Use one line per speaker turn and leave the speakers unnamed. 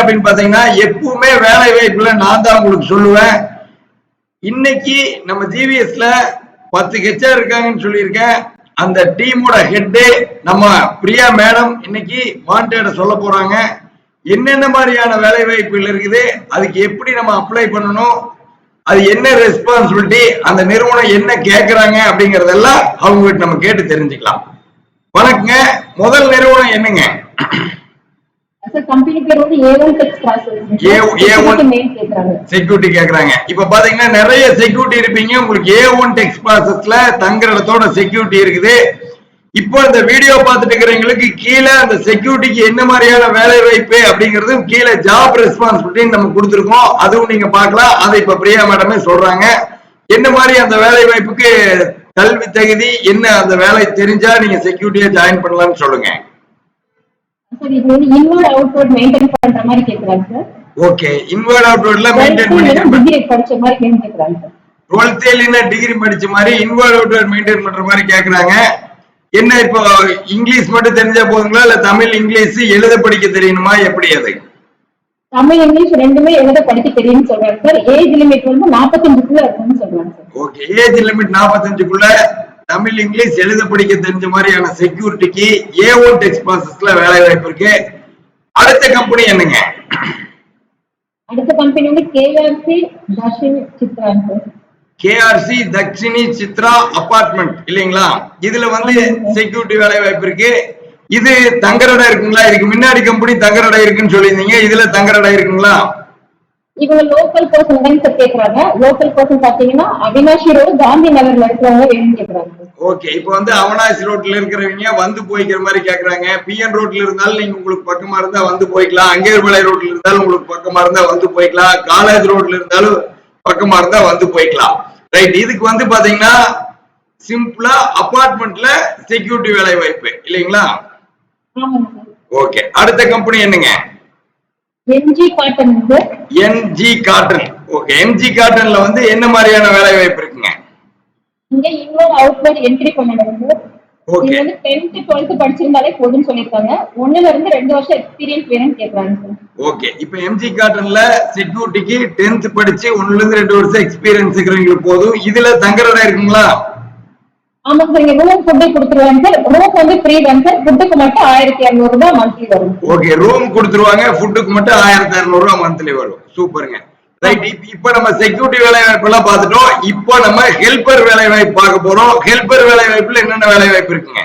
அப்படின்னு பாத்தீங்கன்னா எப்பவுமே வேலை வாய்ப்புல நான் தான் உங்களுக்கு சொல்லுவேன். இன்னைக்கு நம்ம ஜிவிஎஸ்ல பத்து ஹெச்ஆர் இருக்காங்கன்னு சொல்லியிருக்கேன். அந்த டீமோட ஹெட்டு நம்ம பிரியா மேடம் இன்னைக்கு வாண்டட சொல்ல போறாங்க. என்னென்ன மாதிரியான வேலை வாய்ப்புகள் இருக்குது அதுக்கு எப்படி நம்ம அப்ளை பண்ணணும் அது என்ன ரெஸ்பான்சிபிலிட்டி அந்த நிறுவனம் என்ன கேட்கறாங்க அப்படிங்கறதெல்லாம் அவங்க நம்ம கேட்டு தெரிஞ்சுக்கலாம். வணக்கங்க. முதல் நிறுவனம் என்னங்க
சார் கம்பெனி பேர் வந்து A one tex
A- A1
main கேக்குறாங்க
செக்யூரிட்டி கேக்குறாங்க. இப்ப பாத்தீங்கன்னா நிறைய செக்யூரிட்டி இருப்பீங்க. உங்களுக்கு ஏ ஒன் டெக்ஸ் ப்ராசஸ்ல தங்குற இடத்தோட செக்யூரிட்டி இருக்குது. இப்போ இந்த வீடியோ பார்த்துட்டு இருக்கிறவங்களுக்கு கீழே அந்த செக்யூரிட்டிக்கு என்ன மாதிரியான வேலை வாய்ப்பு அப்படிங்கறதும் கீழே ஜாப் ரெஸ்பான்சிபிலிட்டி நம்ம கொடுத்துருக்கோம். அதுவும் நீங்க பார்க்கலாம். அதை இப்ப பிரியா மேடமே சொல்றாங்க. என்ன மாதிரி அந்த வேலை வாய்ப்புக்கு கல்வி தகுதி என்ன அந்த வேலை தெரிஞ்சா நீங்க செக்யூரிட்டியா ஜாயின் பண்ணலாம்னு சொல்லுங்க.
சார் இது வந்து இன்வர்ட் அவுட்வர்ட் மெயின்டைன் பண்ற மாதிரி கேக்குறாங்க சார்
ஓகே இன்வர்ட் அவுட்வர்ட்ல மெயின்டைன் பண்ணிட்டு
டிகிரி படிச்ச மாதிரி கேள்வி கேக்குறாங்க சார்
டுவெல்த் இல்லைன்னா டிகிரி படிச்ச மாதிரி இன்வால்வ் அவுட்வேர் மெயின்டைன் பண்ற மாதிரி கேக்குறாங்க. என்ன இப்போ இங்கிலீஷ் மட்டும் தெரிஞ்சா போதுங்களா? இல்ல தமிழ் இங்கிலீஷ் எழுத படிக்க தெரியணுமா? எப்படி அது?
தமிழ் இங்கிலீஷ் ரெண்டுமே எழுத படிக்க தெரியும்னு சொல்றாங்க சார் ஏஜ் லிமிட் வந்து நாற்பத்தஞ்சுக்குள்ள இருக்கும்னு சொல்றாங்க சார்
ஓகே ஏஜ் லிமிட் நாற்பத்தஞ்சுக்குள்ள தமிழ் இங்கிலீஷ் எழுத படிக்க தெரிஞ்ச மாதிரியான செக்யூரிட்டிக்கு ஏ ஒன் டெக்ஸ் ப்ராசஸ்ல வேலை வாய்ப்பு இருக்கு. அடுத்த கம்பெனி என்னங்க?
அடுத்த கம்பெனி வந்து KRC Dharshini sir
KRC Dakshini Chitra apartment இல்லைங்களா? இதுல வந்து செக்யூரிட்டி வேலை வாய்ப்பு இருக்கு. இது தங்கரடை இருக்குங்களா? இதுக்கு முன்னாடி கம்பெனி தங்கரடை இருக்குன்னு சொல்லியிருந்தீங்க. இதுல தங்கரடை இருக்குங்களா?
இவங்க லோக்கல் பர்சன் தான் சார் கேக்குறாங்க. லோக்கல் பர்சன் பாத்தீங்கன்னா அவினாஷி ரோடு காந்தி நகர்ல இருக்கிறவங்க வேணும்னு கேக்குறாங்க.
ஓகே இப்போ வந்து அவனாசி ரோட்ல இருக்கிறவங்க வந்து போய்க்கிற மாதிரி கேக்குறாங்க. பிஎன் ரோட்ல இருந்தாலும் நீங்க உங்களுக்கு பக்கமா இருந்தா வந்து போய்க்கலாம். அங்கேர்மலை ரோட்ல இருந்தாலும் உங்களுக்கு பக்கமா இருந்தா வந்து போய்க்கலாம். காலேஜ் ரோட்ல இருந்தாலும் பக்கமா இருந்தா வந்து போய்க்கலாம். ரைட் இதுக்கு வந்து பாத்தீங்கன்னா சிம்பிளா அபார்ட்மெண்ட்ல செக்யூரிட்டி வேலை வாய்ப்பு. இல்லைங்களா? ஓகே அடுத்த கம்பெனி என்னங்க?
MG cotton
NG cotton okay MG காட்டன்ல வந்து என்ன மாதிரியான வேலை வாய்ப்பு இருக்குங்க?
இங்க இன்னொரு அவுட்வேர்ட் என்ட்ரி பண்ணணும். இது வந்து டென்த் டுவெல்த் படிச்சிருந்தாலே போதும்னு சொல்லியிருக்காங்க. ஒண்ணுல இருந்து ரெண்டு வருஷம் எக்ஸ்பீரியன்ஸ் வேணும்னு கேக்குறாங்க
ஓகே இப்போ எம்ஜி காட்டன்ல செக்யூரிட்டிக்கு டென்த் படிச்சு ஒண்ணுல இருந்து ரெண்டு வருஷம் எக்ஸ்பீரியன்ஸ் இருக்கிறவங்களுக்கு போதும். இதுல தங்குறதா இருக்குங்களா?
ஆமாங்க சார் நீங்க ரூம் ஃபுட்டு கொடுத்துருவாங்க. சார் ரூம் வந்து ஃப்ரீ தான் சார் ஃபுட்டுக்கு மட்டும் ஆயிரத்தி இரநூறு ரூபாய் மந்த்லி வரும்.
ஓகே ரூம் கொடுத்துருவாங்க ஃபுட்டுக்கு மட்டும் ஆயிரத்தி இரநூறு ரூபாய் மந்த்லி வரும். சூப்பருங்க ரைட் இப்போ நம்ம செக்யூரிட்டி வேலை வாய்ப்பு எல்லாம் பார்த்துட்டோம். இப்போ நம்ம ஹெல்பர் வேலை வாய்ப்பு பார்க்க போறோம். ஹெல்பர் வேலை வாய்ப்புல என்னென்ன வேலை வாய்ப்பு இருக்குங்க?